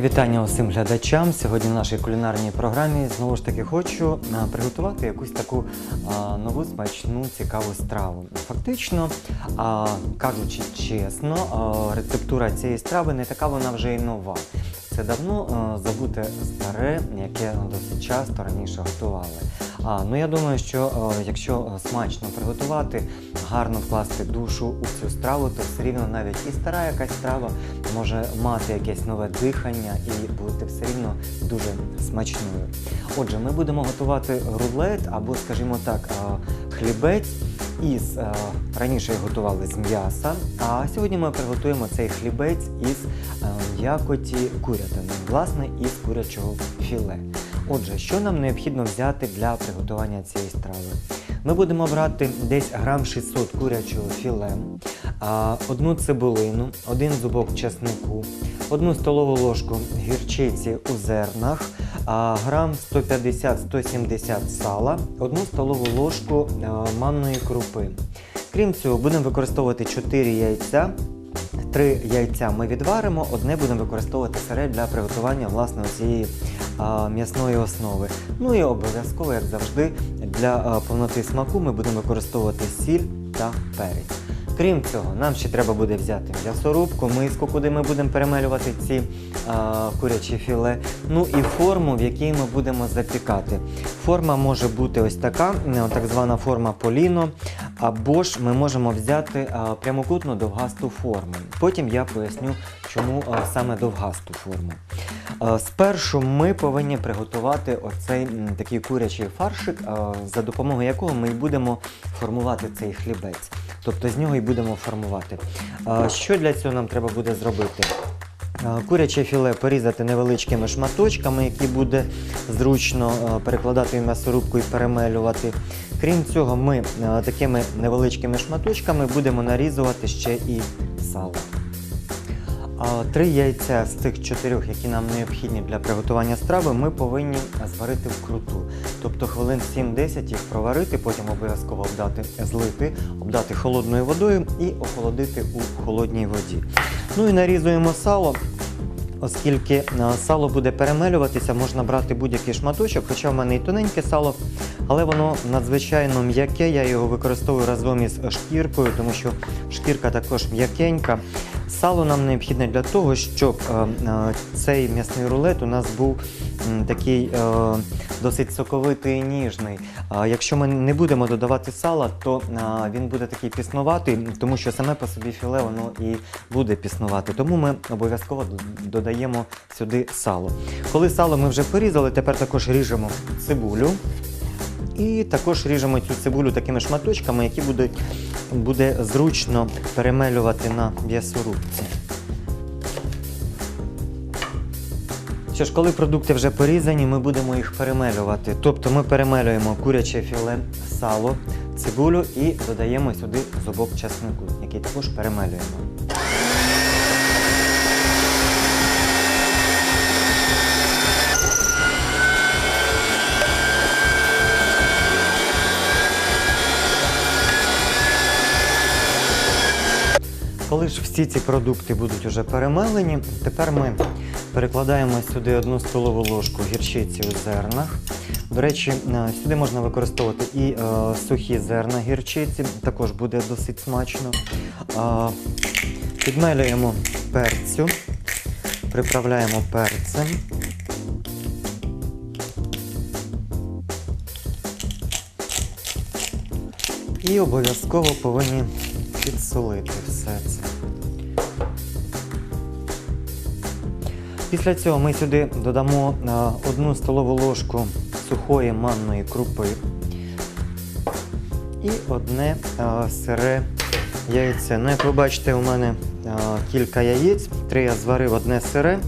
Вітання усім глядачам. Сьогодні в нашій кулінарній програмі знову ж таки хочу приготувати якусь таку нову смачну цікаву страву. Фактично, кажучи чесно, рецептура цієї страви не така вона вже й нова. Це давно а, забуте старе, яке досить часто раніше готували. А, ну я думаю, що а, якщо смачно приготувати, гарно вкласти душу у цю страву, то все рівно навіть і стара якась страва може мати якесь нове дихання і бути все рівно дуже смачною. Отже, ми будемо готувати рулет або, скажімо так, хлібець із раніше його готували з м'яса. А сьогодні ми приготуємо цей хлібець із м'якоті курятини, власне, із курячого філе. Отже, що нам необхідно взяти для приготування цієї страви? Ми будемо брати десь грам 600 курячого філе, одну цибулину, один зубок чеснику, одну столову ложку гірчиці у зернах, грам 150-170 сала, одну столову ложку а, манної крупи. Крім цього, будемо використовувати 4 яйця. Три яйця ми відваримо, одне будемо використовувати сире для приготування власне цієї м'ясної основи. Ну і обов'язково, як завжди, для а, повноти смаку ми будемо використовувати сіль та перець. Крім цього, нам ще треба буде взяти м'ясорубку, миску, куди ми будемо перемелювати ці а, курячі філе. Ну і форму, в якій ми будемо запікати. Форма може бути ось така, е, так звана форма поліно, або ж ми можемо взяти а, прямокутну довгасту форму. Потім я поясню, чому а, саме довгасту форму. А, Спершу ми повинні приготувати оцей такий курячий фаршик, за допомогою якого ми будемо формувати цей хлібець. Тобто з нього і будемо формувати. Що для цього нам треба буде зробити? Куряче філе порізати невеличкими шматочками, які буде зручно перекладати в м'ясорубку і перемелювати. Крім цього, ми такими невеличкими шматочками будемо нарізувати ще і сало. Три яйця з цих чотирьох, які нам необхідні для приготування страви, ми повинні зварити вкруту. Тобто хвилин 7-10 їх проварити, потім обов'язково обдати, злити, обдати холодною водою і охолодити у холодній воді. Ну і нарізуємо сало. Оскільки е, сало буде перемелюватися, можна брати будь-який шматочок, хоча в мене і тоненьке сало, але воно надзвичайно м'яке. Я його використовую разом із шкіркою, тому що шкірка також м'якенька. Сало нам необхідне для того, щоб е, е, цей м'ясний рулет у нас був такий е, досить соковитий і ніжний. Якщо ми не будемо додавати сала, то він буде такий піснуватий, тому що саме по собі філе воно і буде піснувати. Тому ми обов'язково додаємо сюди сало. Коли сало ми вже порізали, тепер також ріжемо цибулю. І також ріжемо цю цибулю такими шматочками, які будуть, буде зручно перемелювати на м'ясорубці. Що ж, коли продукти вже порізані, ми будемо їх перемелювати. Тобто ми перемелюємо куряче філе, сало, цибулю і додаємо сюди зубок часнику, який також перемелюємо. Всі ці продукти будуть вже перемелені, тепер ми перекладаємо сюди одну столову ложку гірчиці у зернах. До речі, е, сюди можна використовувати і е, сухі зерна гірчиці, також буде досить смачно. Е, підмелюємо перцю, приправляємо перцем. І обов'язково повинні підсолити все це. Після цього ми сюди додамо е, одну столову ложку сухої манної крупи і одне е, сире яйце. Ну, як ви бачите, у мене е, кілька яєць, три я зварив, одне сире.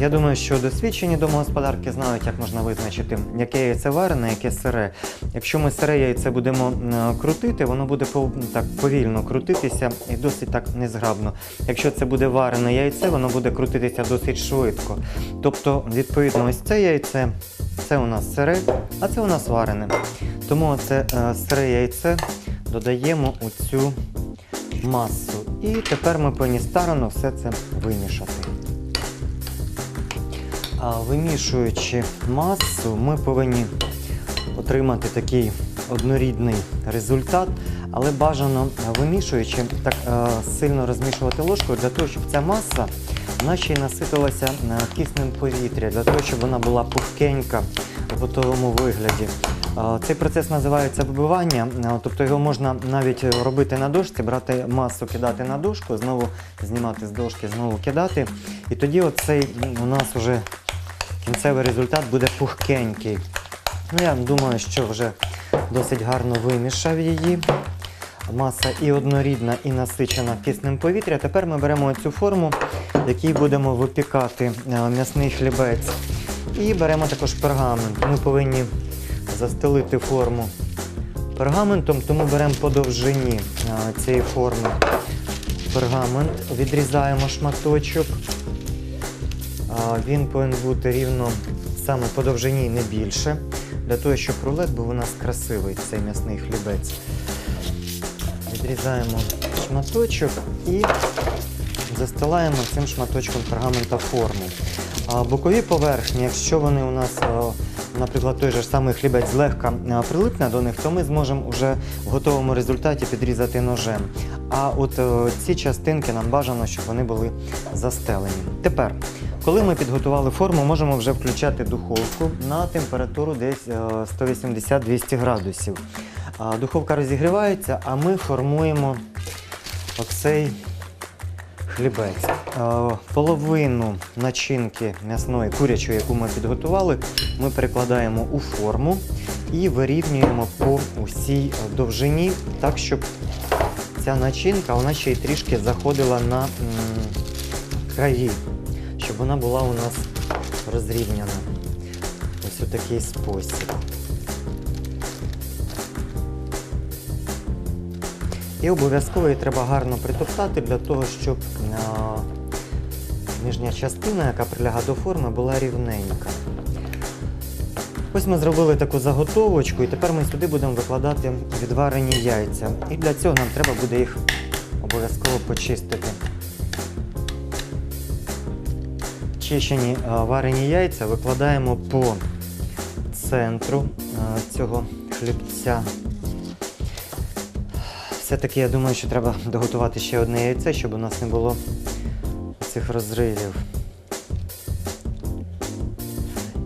Я думаю, що досвідчені домогосподарки знають, як можна визначити, яке яйце варене, яке сире. Якщо ми сире яйце будемо е, крутити, воно буде так повільно крутитися і досить так незграбно. Якщо це буде варене яйце, воно буде крутитися досить швидко. Тобто, відповідно, ось це яйце, це у нас сире, а це у нас варене. Тому це е, сире яйце додаємо у цю масу. І тепер ми повинні старано все це вимішати. Вимішуючи масу, ми повинні отримати такий однорідний результат, але бажано е, вимішуючи так е, сильно розмішувати ложкою для того, щоб ця маса й наситилася е, киснем повітря, для того, щоб вона була пухкенька у готовому вигляді. Цей процес називається вибивання, е, тобто його можна навіть робити на дошці, брати масу, кидати на дошку, знову знімати з дошки, знову кидати. І тоді оцей у нас вже кінцевий результат буде пухкенький. Ну, я думаю, що вже досить гарно вимішав її. Маса і однорідна, і насичена киснем повітря. Тепер ми беремо цю форму, в якій будемо випікати е, м'ясний хлібець. І беремо також пергамент. Ми повинні застелити форму пергаментом, тому беремо по довжині е, цієї форми пергамент, відрізаємо шматочок. Він повинен бути рівно саме по довжині, не більше, для того, щоб рулет був у нас красивий, цей м'ясний хлібець. Відрізаємо шматочок і застилаємо цим шматочком пергамента форму. А бокові поверхні, якщо вони у нас, наприклад, той же самий хлібець злегка е, прилипне до них, то ми зможемо вже в готовому результаті підрізати ножем. А от е, ці частинки нам бажано, щоб вони були застелені. Тепер, коли ми підготували форму, можемо вже включати духовку на температуру десь е, 180-200 градусів. Духовка розігрівається, а ми формуємо оцей хлібець. Е, Половину начинки м'ясної курячої, яку ми підготували, ми перекладаємо у форму і вирівнюємо по усій довжині, так, щоб ця начинка вона ще й трішки заходила на краї, щоб вона була у нас розрівняна. Ось у такий спосіб. І обов'язково її треба гарно притоптати для того, щоб нижня частина, яка прилягає до форми, була рівненька. Ось ми зробили таку заготовочку, і тепер ми сюди будемо викладати відварені яйця. І для цього нам треба буде їх обов'язково почистити. Чищені варені яйця викладаємо по центру цього хлібця. Все-таки я думаю, що треба доготувати ще одне яйце, щоб у нас не було цих розривів.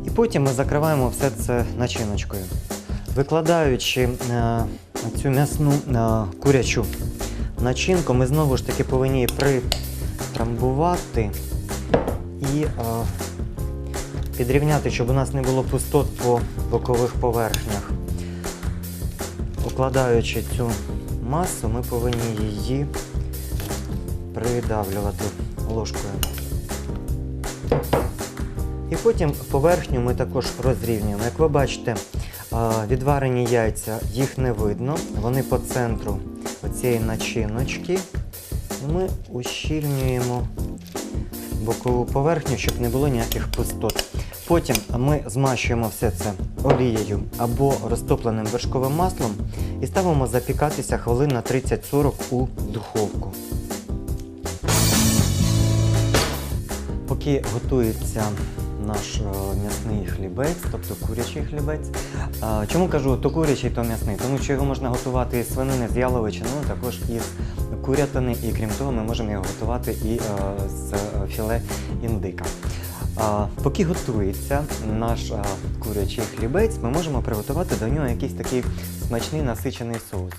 І потім ми закриваємо все це начиночкою. Викладаючи е, цю м'ясну е, курячу начинку, ми знову ж таки повинні притрамбувати і е, підрівняти, щоб у нас не було пустот по бокових поверхнях. Укладаючи цю масу, ми повинні її придавлювати ложкою. І потім поверхню ми також розрівнюємо. Як ви бачите, відварені яйця, їх не видно, вони по центру цієї начиночки. І ми ущільнюємо бокову поверхню, щоб не було ніяких пустот. Потім ми змащуємо все це олією або розтопленим вершковим маслом і ставимо запікатися хвилин на 30-40 у духовку. Поки готується наш е, м'ясний хлібець, тобто курячий хлібець. Чому кажу то курячий, то м'ясний? Тому що його можна готувати із свинини, з яловичини, ну, також із курятини, і крім того, ми можемо його готувати і е, з е, філе індика. Поки готується наш курячий хлібець, ми можемо приготувати до нього якийсь такий смачний насичений соус.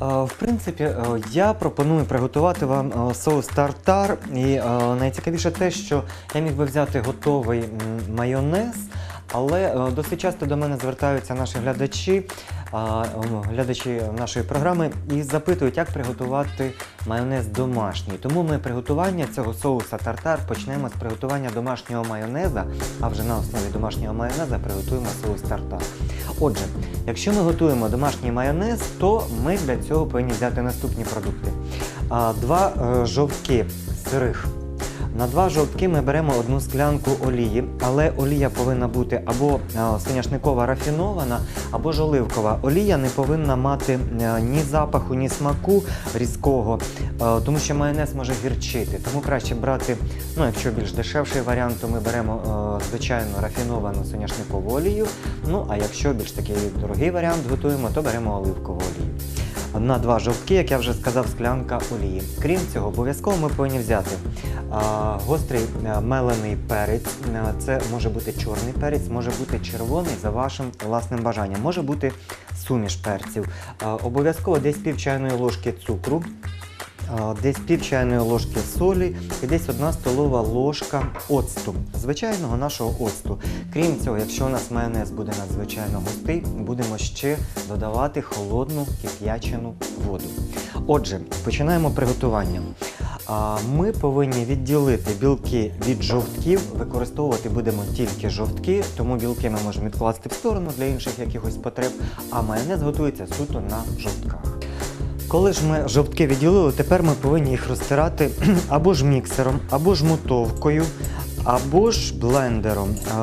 В принципі, е, я пропоную приготувати вам е, соус тартар. І е, найцікавіше те, що я міг би взяти готовий майонез, але досить часто до мене звертаються наші глядачі, глядачі нашої програми і запитують, як приготувати майонез домашній. Тому ми приготування цього соуса тартар почнемо з приготування домашнього майонеза, а вже на основі домашнього майонеза приготуємо соус тартар. Отже, якщо ми готуємо домашній майонез, то ми для цього повинні взяти наступні продукти. Два е, жовтки сирих На два жовтки ми беремо одну склянку олії, але олія повинна бути або е, соняшникова рафінована, або ж оливкова. Олія не повинна мати е, ні запаху, ні смаку різкого, е, тому що майонез може гірчити. Тому краще брати, ну якщо більш дешевший варіант, то ми беремо звичайну рафіновану соняшникову олію. Ну а якщо більш такий дорогий варіант готуємо, то беремо оливкову олію. На два жовтки, як я вже сказав, склянка олії. Крім цього, обов'язково ми повинні взяти гострий мелений перець. Це може бути чорний перець, може бути червоний за вашим власним бажанням, може бути суміш перців. Обов'язково десь пів чайної ложки цукру. Десь пів чайної ложки солі і десь одна столова ложка оцту, звичайного нашого оцту. Крім цього, якщо у нас майонез буде надзвичайно густий, будемо ще додавати холодну кип'ячену воду. Отже, починаємо приготування. Ми повинні відділити білки від жовтків. Використовувати будемо тільки жовтки, тому білки ми можемо відкласти в сторону для інших якихось потреб, а майонез готується суто на жовтках. Коли ж ми жовтки відділили, тепер ми повинні їх розтирати або ж міксером, або ж мутовкою, або ж блендером. Е,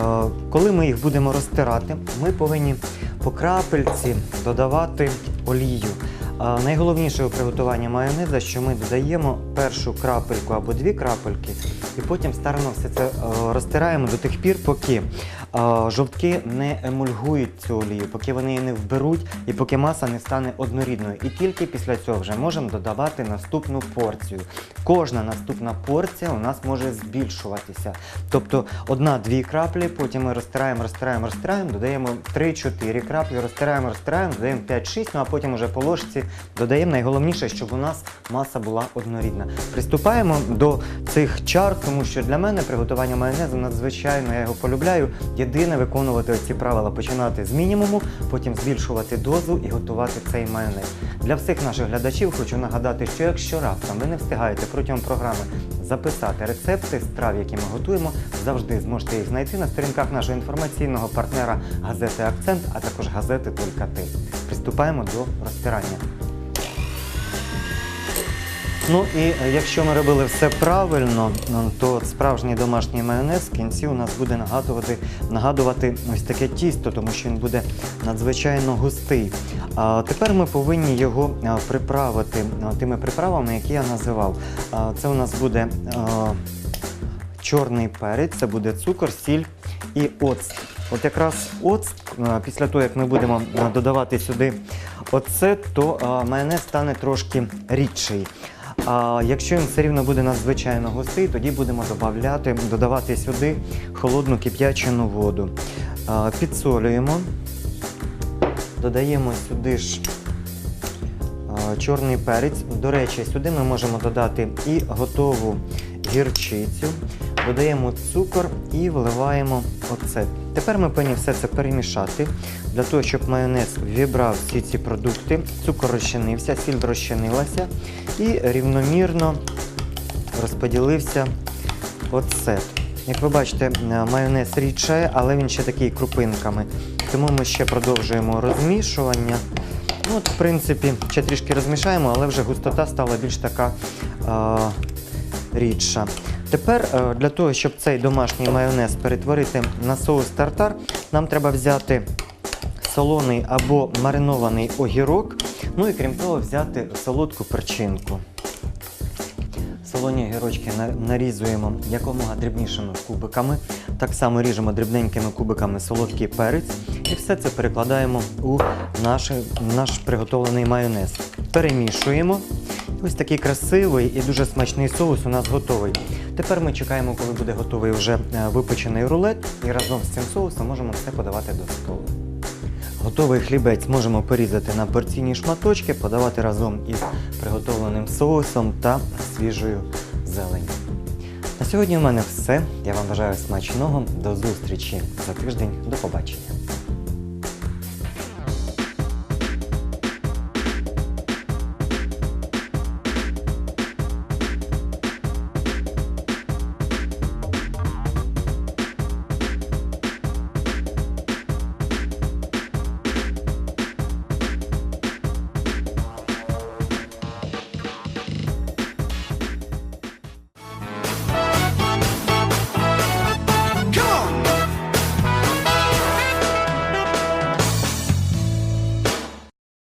Коли ми їх будемо розтирати, ми повинні по крапельці додавати олію. Найголовніше у приготуванні майонеза, що ми додаємо першу крапельку або дві крапельки, і потім старано все це е, розтираємо до тих пір, поки е, жовтки не емульгують цю олію, поки вони її не вберуть і поки маса не стане однорідною. І тільки після цього вже можемо додавати наступну порцію. Кожна наступна порція у нас може збільшуватися. Тобто одна-дві краплі, потім ми розтираємо, розтираємо, розтираємо, додаємо 3-4 краплі, розтираємо, розтираємо, додаємо 5-6, ну а потім уже по ложці додаємо. Найголовніше, щоб у нас маса була однорідна. Приступаємо до цих чар, тому що для мене приготування майонезу надзвичайно, я його полюбляю. Єдине виконувати ці правила починати з мінімуму, потім збільшувати дозу і готувати цей майонез. Для всіх наших глядачів хочу нагадати, що якщо раптом ви не встигаєте протягом програми записати рецепти страв, які ми готуємо, завжди зможете їх знайти на сторінках нашого інформаційного партнера газети Акцент, а також газети Только ти. Приступаємо до розтирання. Ну і е, якщо ми робили все правильно, ну, то справжній домашній майонез в кінці у нас буде нагадувати, нагадувати ось таке тісто, тому що він буде надзвичайно густий. А тепер ми повинні його приправити тими приправами, які я називав. Це у нас буде чорний перець, це буде цукор, сіль і оцт. От якраз оцт, після того, як ми будемо додавати сюди оце, то майонез стане трошки рідший. А якщо він все рівно буде надзвичайно густий, тоді будемо додавати, додавати сюди холодну кип'ячену воду. А, Підсолюємо, додаємо сюди ж а, чорний перець. До речі, сюди ми можемо додати і готову гірчицю, додаємо цукор і вливаємо оцет. Тепер ми повинні все це перемішати для того, щоб майонез вібрав всі ці продукти, цукор розчинився, сіль розчинилася і рівномірно розподілився оцет. Як ви бачите, е, майонез рідшає, але він ще такий крупинками. Тому ми ще продовжуємо розмішування. Ну, от, в принципі, ще трішки розмішаємо, але вже густота стала більш така е, рідша. Тепер е, для того, щоб цей домашній майонез перетворити на соус тартар, нам треба взяти солоний або маринований огірок, ну і крім того, взяти солодку перчинку. Солоні огірочки нарізуємо якомога дрібнішими кубиками. Так само ріжемо дрібненькими кубиками солодкий перець і все це перекладаємо у наш, наш приготовлений майонез. Перемішуємо. Ось такий красивий і дуже смачний соус у нас готовий. Тепер ми чекаємо, коли буде готовий вже е, випечений рулет, і разом з цим соусом можемо все подавати до столу. Готовий хлібець можемо порізати на порційні шматочки, подавати разом із приготовленим соусом та свіжою зеленню. На сьогодні в мене все. Я вам бажаю смачного. До зустрічі за тиждень. До побачення.